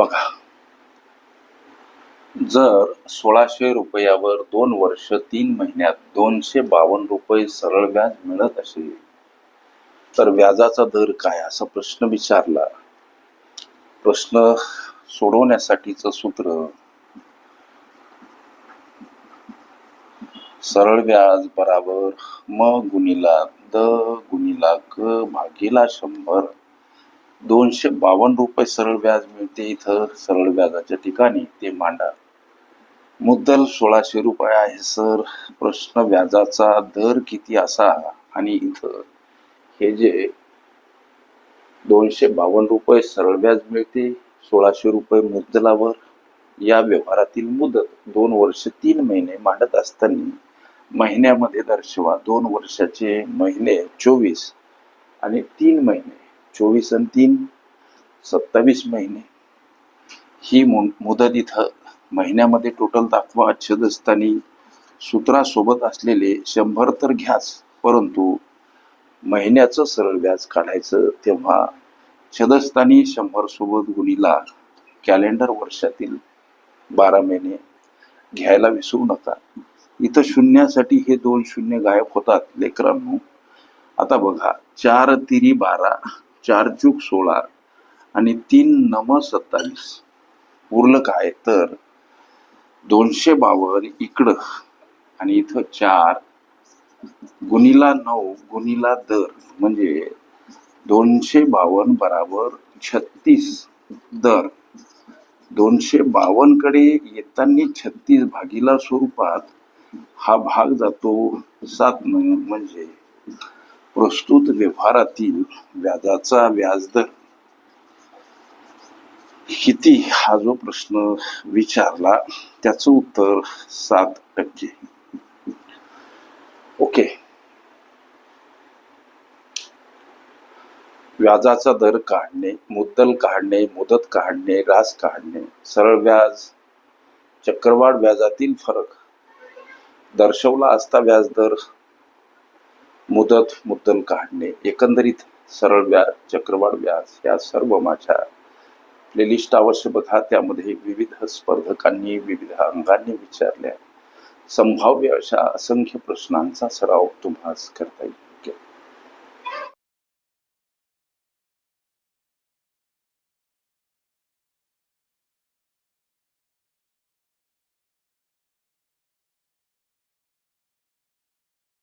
बघा. जर सोळाशे रुपयावर दोन वर्ष तीन महिन्यात दोनशे बावन्न रुपये सरळ व्याज मिळत असेल तर व्याजाचा दर काय? असा प्रश्न विचारला. प्रश्न सोडवण्यासाठीच सूत्र सरळ व्याज बराबर म गुणिला द गुणिला क भागीला शंभर. दोनशे बावन्न रुपये सरळ व्याज मिळते इथं. सरळ व्याजाच्या ठिकाणी ते मांडा. मुद्दल सोळाशे रुपये आहे सर. प्रश्न व्याजाचा दर किती असा? आणि इथं. हे जे दोनशे बावन्न रुपये सरळ व्याज मिळते सोळाशे रुपये मुद्दलावर. या व्यवहारातील मुदत दोन वर्ष तीन महिने मांडत असताना महिन्यामध्ये दर्शवा. दोन वर्षाचे महिने चोवीस आणि तीन महिने. चोवीस आणि तीन सत्तावीस महिने. ही मु मुदत इथं महिन्यामध्ये टोटल दाखवा छदस्थानी सूत्रासोबत असलेले शंभर तर घ्याच परंतु महिन्याचं सरळ व्याज काढायचं तेव्हा छदस्थानी शंभर सोबत गुणीला कॅलेंडर वर्षातील बारा महिने घ्यायला विसरू नका. इथं शून्यासाठी हे दोन शून्य गायब होतात लेकरांनो. आता बघा चार तिरी बारा चार चूक सोळा आणि तीन नम सत्तावीस उरलं काय? तर दोनशे बावन्न इकडं आणि इथं चार गुणीला नऊ गुणीला दर म्हणजे दोनशे बावन्न बराबर छत्तीस दर. दोनशे बावन्नकडे येताना छत्तीस भागीला स्वरूपात हा भाग जातो सात नऊ म्हणजे प्रस्तुत व्यवहारातील व्याजाचा व्याजदर. किती हा जो प्रश्न विचारला त्याचं उत्तर सात टक्के. ओके. व्याजाचा दर काढणे मुद्दल काढणे मुदत काढणे रास काढणे सरळ व्याज चक्रवाढ व्याजातील फरक. दर्शवला असता व्याजदर मुदत मुद्दल काढणे एकंदरीत सरळ व्याज चक्रवाढ व्याज या सर्व माझ्या प्लेलिस्ट अवश्य बघा. त्यामध्ये विविध स्पर्धकांनी विविध अंगांनी विचारल्या. संभाव्य अशा असंख्य प्रश्नांचा सराव तुम्हाला करता येईल.